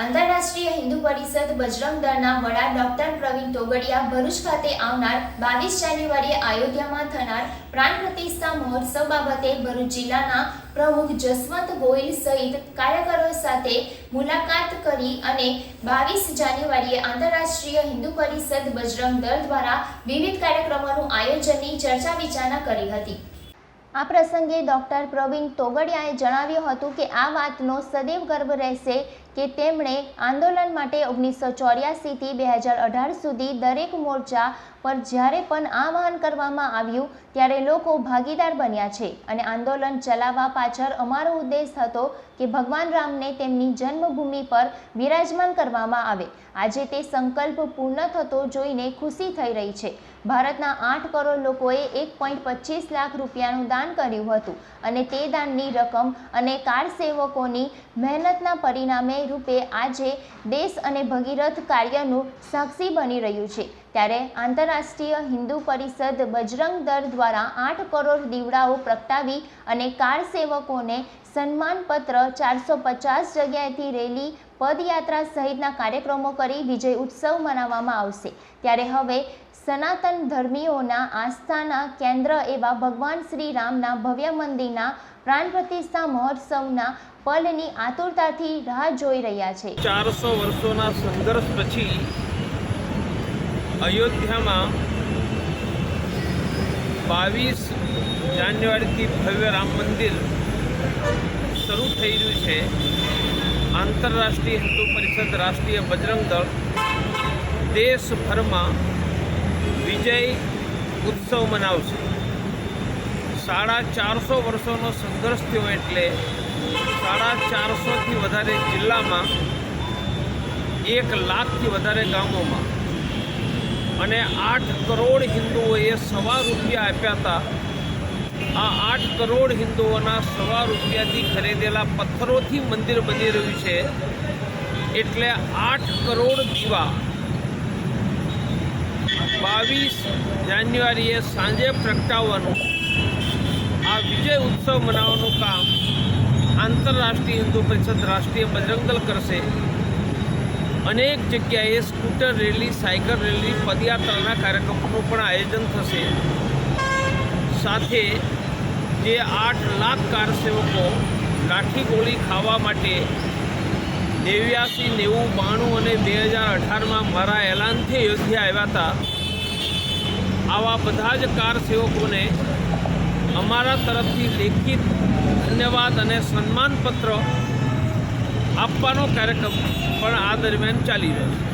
આંતરરાષ્ટ્રીય હિન્દુ પરિષદ બજરંગ દળના વડા ડોક્ટર પ્રવીણ તોગડિયા ભરૂચ ખાતે આવનાર બાવીસ જાન્યુઆરીએ અયોધ્યામાં થનાર પ્રાણ પ્રતિષ્ઠા મહોત્સવ બાબતે ભરૂચ જિલ્લાના પ્રમુખ જસવંત ગોયલ સહિત કાર્યકરો સાથે મુલાકાત કરી અને બાવીસ જાન્યુઆરીએ આંતરરાષ્ટ્રીય હિન્દુ પરિષદ બજરંગ દળ દ્વારા વિવિધ કાર્યક્રમોનું આયોજનની ચર્ચા વિચારણા કરી હતી. આ પ્રસંગે ડોક્ટર પ્રવીણ તોગડિયાએ જણાવ્યું હતું કે આ વાતનો સદૈવ ગર્વ રહેશે કે તેમણે આંદોલન માટે ઓગણીસો ચોર્યાસીથી બે હજાર અઢાર સુધી દરેક મોરચા પર જ્યારે પણ આહવાન કરવામાં આવ્યું, ત્યારે લોકો ભાગીદાર બન્યા છે અને આંદોલન ચલાવવા પાછળ અમારો ઉદ્દેશ હતો કે ભગવાન રામને તેમની જન્મભૂમિ પર બિરાજમાન કરવામાં આવે. આજે તે સંકલ્પ પૂર્ણ થતો જોઈને ખુશી થઈ રહી છે. ભારતના આઠ કરોડ લોકોએ એક પોઈન્ટ પચીસ લાખ રૂપિયાનું દાન કર્યું હતું અને તે દાનની રકમ અને કાર સેવકોની મહેનતના પરિણામે રૂપે આજે દેશ અને ભગીરથ કાર્યનું સાક્ષી બની રહ્યું છે. ત્યારે આંતરરાષ્ટ્રીય હિન્દુ પરિષદ બજરંગ દળ દ્વારા આઠ કરોડ દીવડાઓ પ્રગટાવી અને કાર સેવકોને સન્માનપત્ર ચારસો પચાસ જગ્યાએથી રેલી, પદયાત્રા સહિતના કાર્યક્રમો કરી વિજય ઉત્સવ મનાવવામાં આવશે. ત્યારે હવે સનાતન ધર્મીઓના આસ્થાના કેન્દ્ર એવા ભગવાન શ્રી રામના ભવ્ય મંદિરના પ્રાણ પ્રતિષ્ઠા મહોત્સવના પલની આતુરતાથી રાહ જોઈ રહ્યા છે. ચારસો વર્ષોના સંઘર્ષ પછી અયોધ્યામાં બાવીસ જાન્યુઆરીથી ભવ્ય રામ મંદિર શરૂ થઈ રહ્યું છે. આંતરરાષ્ટ્રીય હિન્દુ પરિષદ રાષ્ટ્રીય બજરંગ દળ દેશભરમાં વિજય ઉત્સવ મનાવશે. સાડા ચારસો વર્ષોનો સંઘર્ષ થયો એટલે સાડા ચારસોથી વધારે જિલ્લામાં એક લાખથી વધારે ગામોમાં. અને આઠ કરોડ હિન્દુઓએ સવા રૂપિયા આપ્યા હતા. આ આઠ કરોડ હિન્દુઓના સવા રૂપિયાથી ખરીદેલા પથ્થરોથી મંદિર બની રહ્યું છે. એટલે આઠ કરોડ દીવા. બાવીસ જાન્યુઆરીએ સાંજે પ્રગટાવવાનું. વિજય ઉત્સવ મનાવવાનું કામ આંતરરાષ્ટ્રીય હિન્દુ પરિષદ રાષ્ટ્રીય બજરંગ કરશે. અનેક જગ્યાએ સ્કૂટર રેલી, સાયકલ રેલી, પદયાત્રાના કાર્યક્રમોનું પણ આયોજન થશે. સાથે જે આઠ લાખ કાર સેવકો લાઠી ગોળી ખાવા માટે નેવ્યાસી, નેવું, બાણું અને બે હજાર અઢારમાં મારા એલાનથી અયોધ્યા આવ્યા હતા. આવા બધા જ કાર સેવકોને અમારા તરફથી લેખિત ધન્યવાદ અને સન્માનપત્ર આપવાનો કાર્યક્રમ પણ આ દરમિયાન ચાલી રહ્યો છે.